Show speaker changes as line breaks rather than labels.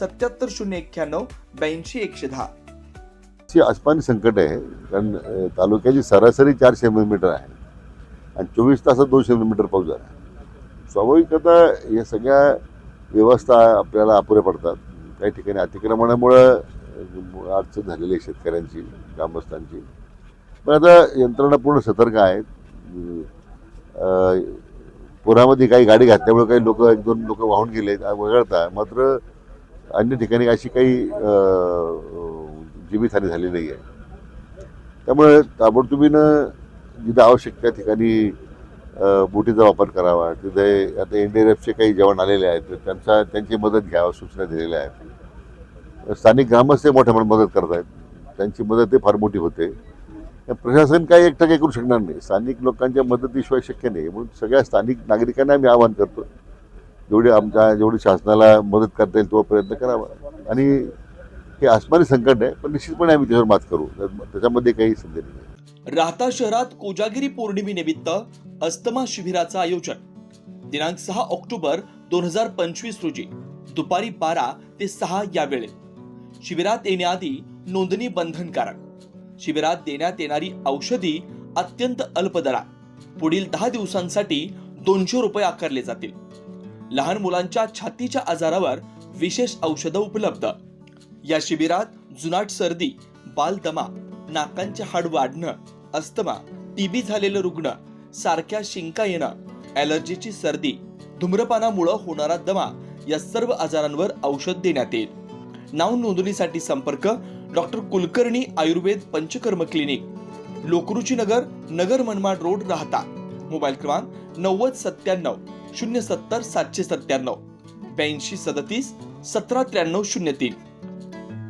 सत्याहत्तर शून्य एक्क्याण्णव ब्याऐंशी एकशे दहा.
ची संकट आहे. कारण तालुक्याची सरासरी चारशे मिलीमीटर आहे. आणि चोवीस तासात दोनशे मिलीमीटर पाऊस झाला. स्वाभाविक आता या सगळ्या व्यवस्था आपल्याला अपुऱ्या पडतात. काही ठिकाणी अतिक्रमणामुळं अडचण झालेली आहे शेतकऱ्यांची ग्रामस्थांची. पण आता यंत्रणा पूर्ण सतर्क आहेत. पुरामध्ये काही गाडी घातल्यामुळे काही लोक एक दोन लोक वाहून गेले वगळता. मात्र अन्य ठिकाणी अशी काही जीवितहानी झाली नाही आहे त्यामुळे ताबडतोबीनं जिथं आवश्यक त्या ठिकाणी बोटीचा वापर करावा. तिथे आता एन डी एफचे काही जवान आलेले आहेत त्यांचा त्यांची मदत घ्यावा सूचना दिलेल्या आहेत. स्थानिक ग्रामस्थ मोठ्या प्रमाणात मदत करत आहेत त्यांची मदत फार मोठी होते. प्रशासन काही एकटं काही करू शकणार नाही. स्थानिक लोकांच्या मदतीशिवाय शक्य नाही. म्हणून सगळ्या स्थानिक नागरिकांना आम्ही आवाहन करतो जेवढी आमच्या जेवढी शासनाला मदत करता येईल तो प्रयत्न करावा. आणि हे आसमानी संकट आहे पण निश्चितपणे आम्ही त्याच्यावर मात करू. त्याच्यामध्ये काही संधी नाही.
राहता शहरात कोजागिरी पौर्णिमेनिमित्त अस्तमा शिबिराचं आयोजन. दिनांक सहा ऑक्टोबर दोन हजार पंचवीस रोजी दुपारी बारा ते सहा या वेळेत. शिबिरात येण्याआधी नोंदणी बंधनकारक. शिबिरात देण्यात येणारी औषधी अत्यंत अल्प दरात पुढील दहा दिवसांसाठी दोनशे रुपये आकारले जातील. लहान मुलांच्या छातीच्या आजारावर विशेष औषधं उपलब्ध. या शिबिरात जुनाट सर्दी बालदमा नाकांचे हाड वाढणं अस्थमा टीबी झालेलं रुग्ण सारख्या शिंका येणं ॲलर्जीची सर्दी धूम्रपानामुळं होणारा दमा या सर्व आजारांवर औषध देण्यात येईल. नाव नोंदणीसाठी संपर्क doctor Kulkarni Ayurveda Panchakarma clinic Lokruchi Nagar Nagar Manmad road Rahata. Mobile क्रमांक नव्वद सत्त्याण्णव शून्य सत्तर सातशे सत्त्याण्णव ब्याऐंशी सदतीस सतरा त्र्याण्णव शून्य तीन.